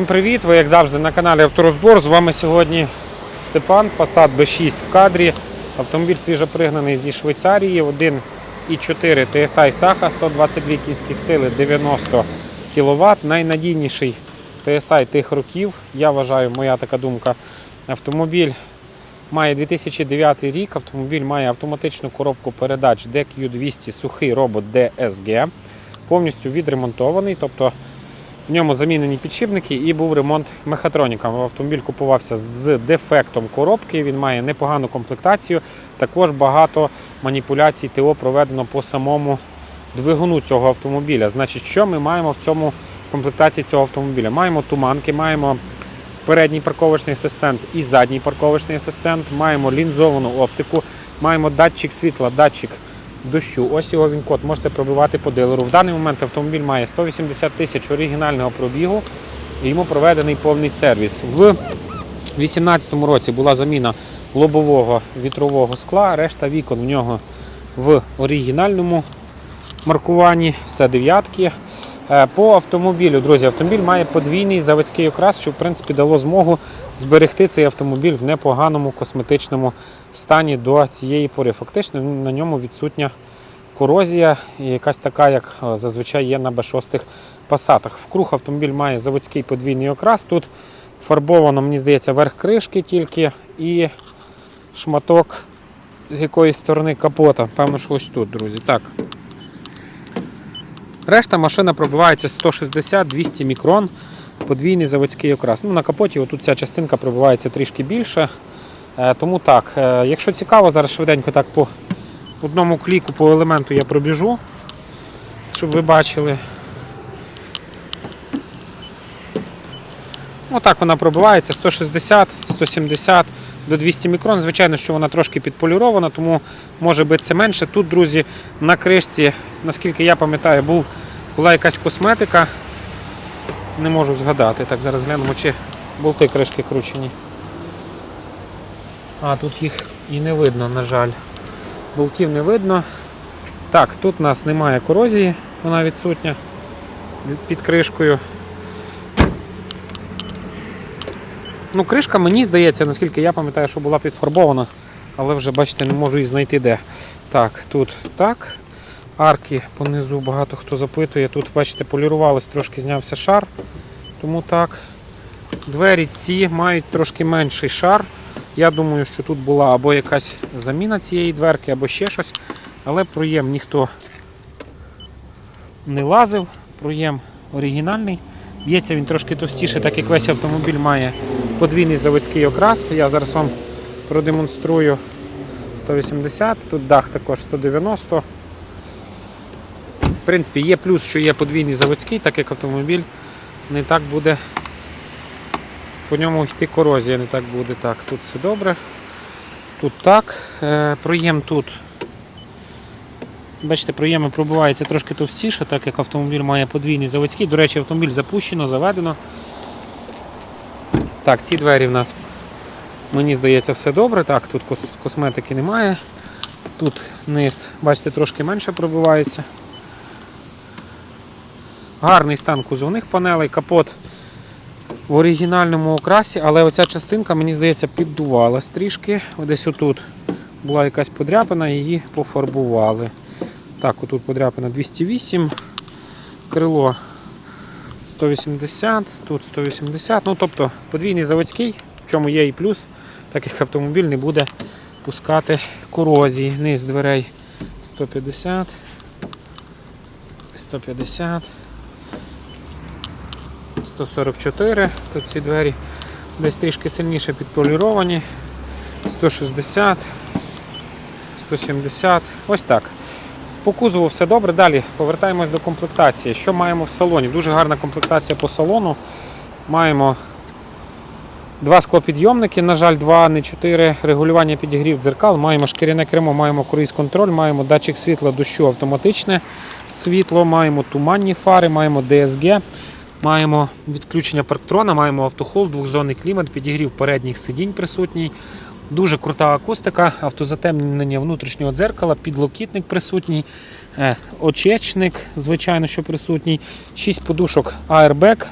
Всім Привіт! Ви як завжди на каналі Авторозбор. З вами сьогодні Степан, Passat B6 в кадрі. Автомобіль свіжопригнаний зі Швейцарії, 1,4 TSI Саха, 122 кінських сили, 90 кВт. Найнадійніший TSI тих років. Я вважаю, моя така думка. Автомобіль має 2009 рік. Автомобіль має автоматичну коробку передач DQ200 сухий робот DSG. Повністю відремонтований. тобто в ньому замінені підшипники і був ремонт мехатроніка. Автомобіль купувався з дефектом коробки. Він має непогану комплектацію. Також багато маніпуляцій ТО проведено по самому двигуну цього автомобіля. Значить, що ми маємо в цьому комплектації цього автомобіля? Маємо туманки, маємо передній парковочний асистент і задній парковочний асистент, маємо лінзовану оптику, маємо датчик світла, датчик дощу. Ось його він код можете пробивати по дилеру. В даний момент автомобіль має 180 тисяч оригінального пробігу і йому проведений повний сервіс. В 2018 році була заміна лобового вітрового скла, решта вікон в нього в оригінальному маркуванні, все дев'ятки. Е, По автомобілю, друзі, автомобіль має подвійний заводський окрас, що в принципі дало змогу зберегти цей автомобіль в непоганому косметичному стані до цієї пори. Фактично на ньому відсутня корозія, якась така, як е, зазвичай є на Б6 пасатах. Вкруг автомобіль має заводський подвійний окрас. Тут фарбовано, мені здається, верх кришки тільки і шматок з якоїсь сторони капота. Певно, що ось тут, друзі. Так. Решта машина пробивається 160-200 мікрон, подвійний заводський окрас. Ну, на капоті отут ця частинка пробивається трішки більше. Е, Тому так, е, якщо цікаво, зараз швиденько так по одному кліку по елементу я пробіжу, щоб ви бачили. Отак вона пробивається 160, 170 до 200 мікрон. Звичайно, що вона трошки підполірована, тому може битися менше. Тут, друзі, на кришці, наскільки я пам'ятаю, був, була якась косметика. Не можу згадати. Так, зараз глянемо, чи болти кришки кручені. А, тут їх і не видно, на жаль. Болтів не видно. Так, тут у нас немає корозії, вона відсутня під кришкою. Ну, кришка, мені здається, наскільки я пам'ятаю, що була підфарбована, але вже, бачите, не можу її знайти де. Так, тут так. Арки понизу багато хто запитує. Тут, бачите, полірувалось, трошки знявся шар. Тому так. Двері ці мають трошки менший шар. Я думаю, що тут була або якась заміна цієї дверки, або ще щось. Але проєм ніхто не лазив. Проєм оригінальний. Б'ється він трошки товстіше, так як весь автомобіль має подвійний заводський окрас. Я зараз вам продемонструю 180, тут дах також 190. В принципі, є плюс, що є подвійний заводський, так як автомобіль не так буде по ньому йти корозія, не так буде. Так, тут все добре. Тут так. Е, проєм тут. Бачите, проєми пробиваються трошки товстіше, так як автомобіль має подвійний заводський. До речі, автомобіль запущено, заведено. Так, ці двері в нас, мені здається, все добре. Так, тут кос- косметики немає. Тут низ, бачите, трошки менше пробивається. Гарний стан кузовних панелей, капот в оригінальному окрасі, але оця частинка, мені здається, піддувалась трішки. Десь отут була якась подряпина, її пофарбували. Так, отут подряпина 208, крило 180, тут 180. Ну, тобто подвійний заводський, в чому є і плюс, так як автомобіль не буде пускати корозії. Низ дверей 150, 150, 144. Тут ці двері десь трішки сильніше підполіровані. 160, 170. Ось так. По кузову все добре. Далі повертаємось до комплектації. Що маємо в салоні? Дуже гарна комплектація по салону. Маємо два склопідйомники, на жаль, два, не чотири. Регулювання підігрів дзеркал. Маємо шкіряне кермо, маємо круїз-контроль, маємо датчик світла дощу автоматичне світло, маємо туманні фари, маємо DSG. Маємо відключення парктрона, маємо автохол, двохзонний клімат, підігрів передніх сидінь присутній. Дуже крута акустика, автозатемнення внутрішнього дзеркала, підлокітник присутній, е, очечник, звичайно, що присутній, 6 подушок Airbag,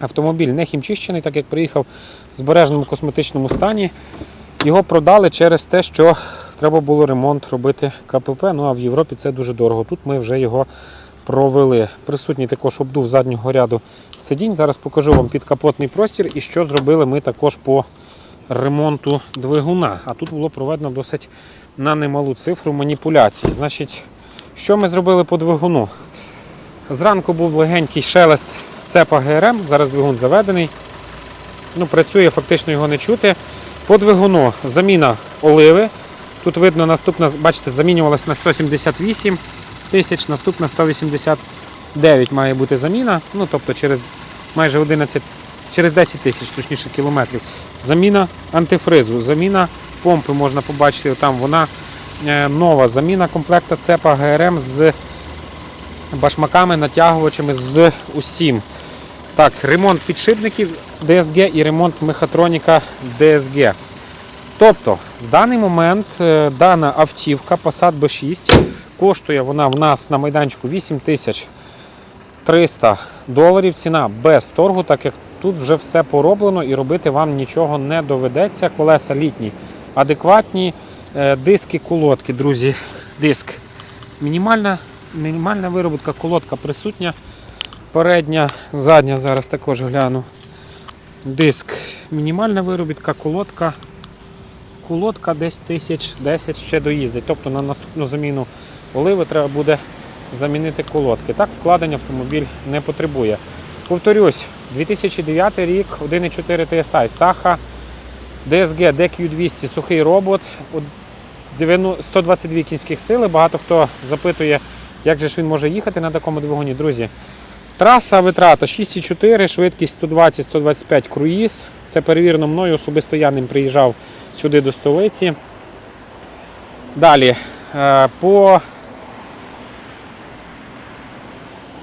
Автомобіль не хімчищений, так як приїхав в збереженому косметичному стані. Його продали через те, що треба було ремонт робити КПП. Ну а в Європі це дуже дорого. Тут ми вже його провели. Присутній також обдув заднього ряду сидінь. Зараз покажу вам підкапотний простір і що зробили ми також по ремонту двигуна. А тут було проведено досить на немалу цифру маніпуляцій. Значить, що ми зробили по двигуну? Зранку був легенький шелест цепа ГРМ, зараз двигун заведений. Ну, працює, фактично його не чути. По двигуну заміна оливи. Тут видно, наступна, бачите, замінювалася на 178 тисяч, наступна 189 має бути заміна. Ну, тобто через майже 11, через 10 тисяч, точніше, кілометрів. Заміна антифризу, заміна помпи можна побачити, там вона е, нова. Заміна комплекта цепа ГРМ з башмаками, натягувачами з усім. Так, ремонт підшипників DSG і ремонт мехатроніка DSG. Тобто, в даний момент е, дана автівка Passat B6 коштує вона в нас на майданчику 8300 доларів. Ціна без торгу, так як тут вже все пороблено і робити вам нічого не доведеться. Колеса літні, адекватні, Е, диски, колодки, друзі. Диск. Мінімальна, мінімальна виробітка, колодка присутня. Передня, задня, зараз також гляну. Диск. Мінімальна виробітка, колодка. Колодка десь тисяч 10 ще доїздить. Тобто на наступну заміну оливи треба буде замінити колодки. Так, вкладення автомобіль не потребує. Повторюсь, 2009 рік, 1,4 TSI, Саха, DSG, DQ200, сухий робот, 122 кінських сили. Багато хто запитує, як же ж він може їхати на такому двигуні. Друзі, траса витрата 6,4, швидкість 120-125 круїз. Це перевірено мною, особисто я ним приїжджав сюди до столиці. Далі, е, по,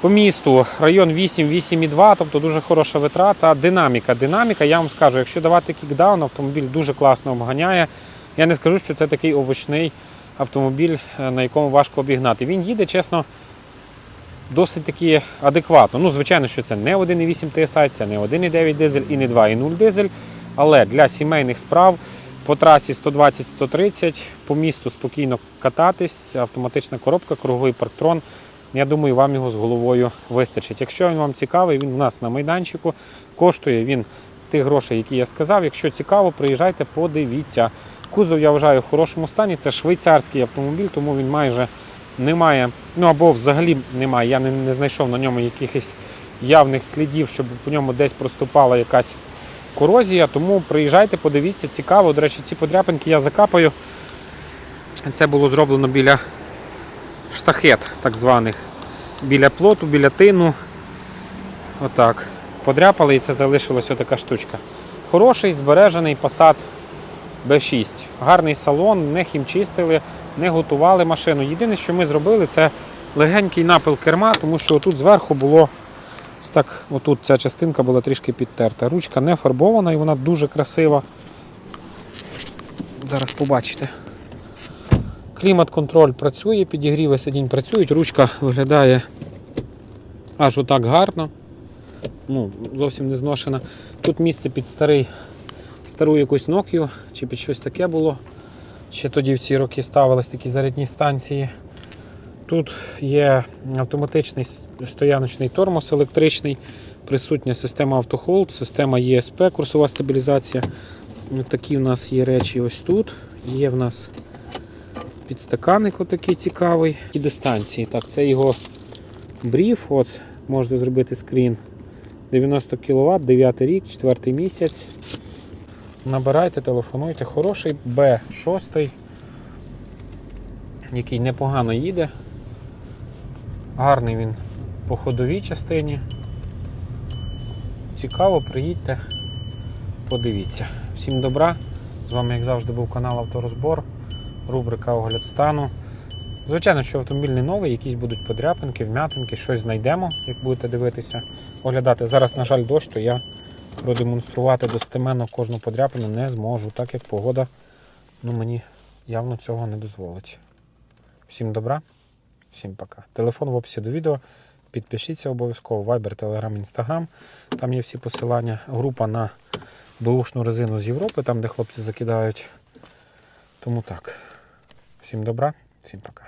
по місту район 8, 8,2, тобто дуже хороша витрата. Динаміка. Динаміка, я вам скажу, якщо давати кікдаун, автомобіль дуже класно обганяє. Я не скажу, що це такий овочний автомобіль, е, на якому важко обігнати. Він їде, чесно, досить таки адекватно. Ну, звичайно, що це не 1,8 TSI, це не 1,9 дизель і не 2,0 дизель. Але для сімейних справ по трасі 120-130 по місту спокійно кататись, автоматична коробка, круговий парктрон. Я думаю, вам його з головою вистачить. Якщо він вам цікавий, він у нас на майданчику. Коштує він тих грошей, які я сказав. Якщо цікаво, приїжджайте, подивіться. Кузов я вважаю в хорошому стані. Це швейцарський автомобіль, тому він майже не має, ну або взагалі немає. Я не, не знайшов на ньому якихось явних слідів, щоб по ньому десь проступала якась корозія. Тому приїжджайте, подивіться, цікаво. До речі, ці подряпинки я закапаю. Це було зроблено біля штахет, так званих. Біля плоту, біля тину. Отак. Подряпали і це залишилась отака штучка. Хороший, збережений Passat B6. Гарний салон, не хімчистили, не готували машину. Єдине, що ми зробили, це легенький напил керма, тому що тут зверху було так, отут ця частинка була трішки підтерта. Ручка не фарбована і вона дуже красива. Зараз побачите. Клімат-контроль працює, підігріви сидінь працюють, ручка виглядає аж отак гарно. Ну, зовсім не зношена. Тут місце під старий, стару якусь Nokia, чи під щось таке було. Ще тоді в ці роки ставились такі зарядні станції. Тут є автоматичний стояночний тормоз електричний, присутня система автохолд, система ESP, курсова стабілізація. Такі в нас є речі ось тут. Є в нас підстаканник отакий цікавий. І дистанції. Так, це його бріф. От, можете зробити скрін. 90 кВт, 9 рік, 4 місяць. Набирайте, телефонуйте. Хороший B6, який непогано їде. Гарний він по ходовій частині. Цікаво, приїдьте, подивіться. Всім добра. З вами, як завжди, був канал Авторозбор, рубрика Огляд стану. Звичайно, що автомобіль не новий, якісь будуть подряпинки, вмятинки, щось знайдемо, як будете дивитися, оглядати. Зараз, на жаль, дощ, то я продемонструвати достеменно кожну подряпину не зможу, так як погода ну, мені явно цього не дозволить. Всім добра, всім пока. Телефон в описі до відео. Підпишіться обов'язково. Viber, Telegram, Instagram. Там є всі посилання. Група на бушну резину з Європи, там де хлопці закидають. Тому так. Всім добра, всім пока.